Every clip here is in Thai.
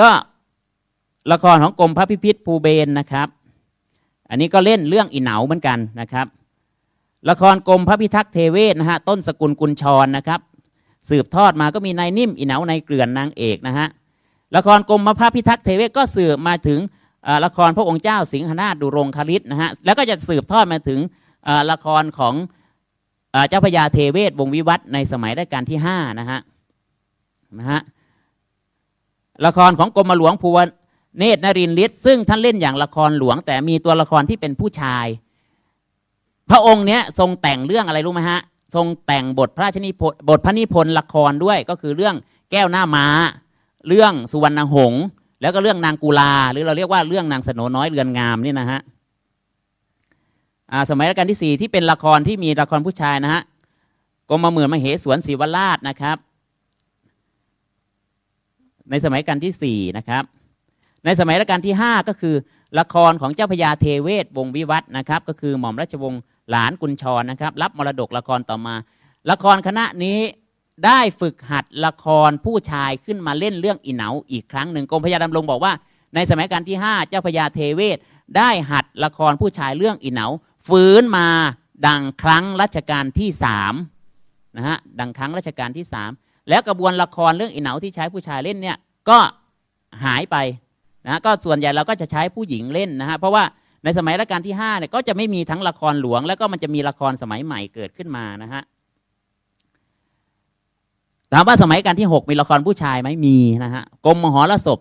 ก็ละครของกรมพระพิพิธภูเบนนะครับ อันนี้ก็เล่นเรื่องอีเหนาเหมือนกันนะครับ ละครกรมพระพิทักษ์เทเวศนะฮะต้นสกุลกุลชรนะครับ สืบทอดมาก็มีนายนิ่มอีเหนาในเกลื่อนนางเอกนะฮะละครกรมพระพิทักษ์เทเวศก็สืบมาถึงละครพระองค์เจ้าสิงหนาถดุรงคลิตนะฮะแล้วก็จะสืบทอดมาถึงละครของเจ้าพระยาเทเวศวงศวิวัฒในสมัยรัชกาลที่ห้านะฮะนะฮะ ละครของกรมหลวงภูวเนตรนรินทร์ฤทธิ์ซึ่งท่านเล่นอย่างละครหลวง แต่มีตัวละครที่เป็นผู้ชาย พระองค์เนี้ยทรงแต่งเรื่องอะไรรู้ไหมฮะ ทรงแต่งบทพระชนิพนธ์บทพระนิพนธ์ละครด้วยก็คือเรื่องแก้วหน้าม้า เรื่องสุวรรณหงษ์แล้วก็เรื่องนางกุลา หรือเราเรียกว่าเรื่องนางสนน้อยเรือนงามนี่นะฮะสมัยรัชกาลที่สี่ที่เป็นละครที่มีละครผู้ชายนะฮะกรมเหมือนมเหสวนศิวราชนะครับ ในสมัยกาลที่สี่นะครับในสมัยรัชกาลที่ห้าก็คือละครของเจ้าพญาเทเวศวงศ์วิวัฒนะครับ ก็คือหม่อมราชวงศ์หลานกุญชรนะครับ รับมรดกละครต่อมา ละครคณะนี้ได้ฝึกหัดละครผู้ชายขึ้นมาเล่นเรื่องอีเหนาอีกครั้งหนึ่งกรมพระยาดำรงบอกว่า ในสมัยการที่ 5 เจ้าพญาเทเวศได้หัดละครผู้ชายเรื่องอีเหนาฟื้นมาดังครั้งรัชกาลที่สามนะฮะดังครั้งรัชกาลที่สาม แล้วกระบวนละครเรื่องอีเหนาที่ใช้ผู้ชายเล่นเนี่ยก็หายไปนะฮะก็ส่วนใหญ่เราก็จะใช้ผู้หญิงเล่นนะฮะเพราะว่าในสมัยรัชกาลที่5เนี่ยก็จะไม่มีทั้งละครหลวง แล้วก็มันจะมีละครสมัยใหม่เกิดขึ้นมานะฮะถามว่าสมัยการที่ 6 มีละครผู้ชายไหมมีนะฮะกรมมหรสพ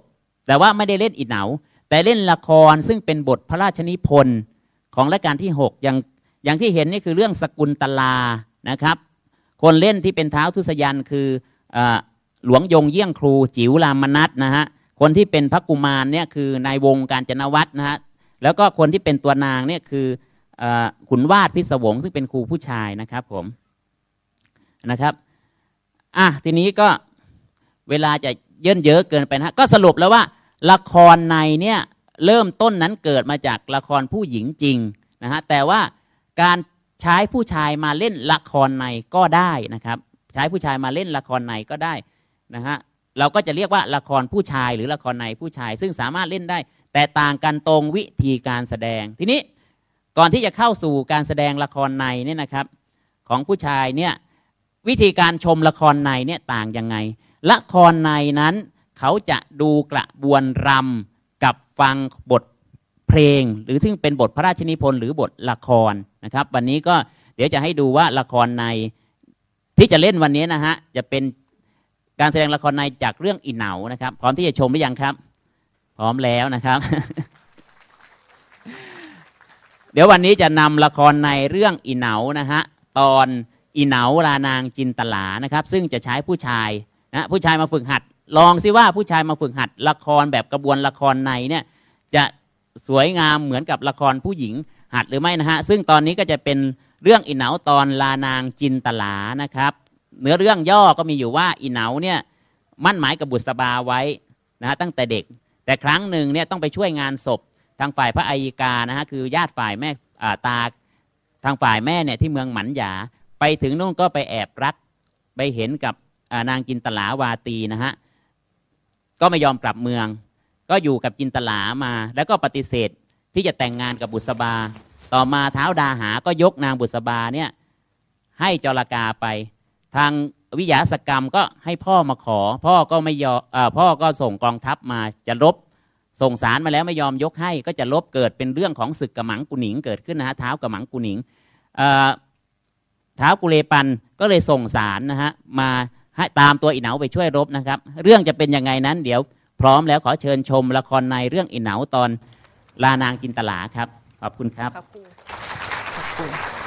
แต่ว่าไม่ได้เล่นอีเหนา แต่เล่นละครซึ่งเป็นบทพระราชนิพนธ์ของรัชกาลที่ 6 อย่างอย่างที่เห็นนี่คือเรื่องสกุลตลานะครับ คนเล่นที่เป็นเท้าทุสยันคืออหลวงยงเยี่ยงครูจิ๋วรามนัทนะฮะคนที่เป็นพระกุมารเนี่ยคือนายวงการจนวัฒนะฮะแล้วก็คนที่เป็นตัวนางเนี่ยคืออขุนวาดพิศวงซึ่งเป็นครูผู้ชายนะครับผมนะครับอะทีนี้ก็เวลาจะเยินเยอะเกินไปนะก็สรุปแล้วว่าละครในเนี่ยเริ่มต้นนั้นเกิดมาจากละครผู้หญิงจริงนะฮะแต่ว่าการ ใช้ผู้ชายมาเล่นละครในก็ได้นะครับ ใช้ผู้ชายมาเล่นละครในก็ได้นะฮะเราก็จะเรียกว่าละครผู้ชายหรือละครในผู้ชาย ซึ่งสามารถเล่นได้ แต่ต่างกันตรงวิธีการแสดง ทีนี้ก่อนที่จะเข้าสู่การแสดงละครในเนี่ยนะครับ ของผู้ชายเนี่ยวิธีการชมละครในเนี่ยต่างยังไง ละครในนั้นเขาจะดูกระบวนรำกับฟังบท เพลง หรือซึ่งเป็นบทพระราชนิพนธ์หรือบทละครนะครับ วันนี้ก็เดี๋ยวจะให้ดูว่าละครในที่จะเล่นวันนี้นะฮะจะเป็นการแสดงละครในจากเรื่องอีเหนานะครับ พร้อมที่จะชมหรือยังครับ พร้อมแล้วนะครับ เดี๋ยววันนี้จะนำละครในเรื่องอีเหนานะฮะตอนอีเหนาลานางจินตลานะครับ ซึ่งจะใช้ผู้ชายนะผู้ชายมาฝึกหัด ลองซิว่าผู้ชายมาฝึกหัด ละครแบบกระบวนละครในเนี่ยจะ สวยงามเหมือนกับละครผู้หญิงหัดหรือไม่นะฮะ ซึ่งตอนนี้ก็จะเป็นเรื่องอีเหนาตอนลานางจินตลานะครับ เนื้อเรื่องย่อก็มีอยู่ว่าอีเหนาเนี่ยมั่นหมายกับบุษบาไว้นะฮะตั้งแต่เด็ก แต่ครั้งหนึ่งเนี่ยต้องไปช่วยงานศพทางฝ่ายพระอัยกานะฮะคือญาติฝ่ายแม่าตาทางฝ่ายแม่เนี่ยที่เมืองหมันหยา ไปถึงนู่นก็ไปแอบรักไปเห็นกับานางจินตลาวาตีนะฮะก็ไม่ยอมกลับเมือง ก็อยู่กับจินตลามา แล้วก็ปฏิเสธที่จะแต่งงานกับบุษบา ต่อมาเท้าดาหาก็ยกนางบุษบาเนี่ยให้จรกาไป ทางวิยาสกรรมก็ให้พ่อมาขอ พ่อก็ไม่ยอมพ่อก็ส่งกองทัพมาจะลบส่งสารมาแล้วไม่ยอมยกให้ ก็จะลบเกิดเป็นเรื่องของศึกกระหมังกุหนิงเกิดขึ้นนะฮะเท้ากระหมังกุหนิงเท้ากุเลปันก็เลยส่งสารนะฮะมาให้ตามตัวอีเหนาไปช่วยรบนะครับ เรื่องจะเป็นยังไงนั้นเดี๋ยว พร้อมแล้วขอเชิญชมละครในเรื่องอีเหนาตอนลานางจินตลาครับ ขอบคุณครับ ขอบคุณขอบคุณ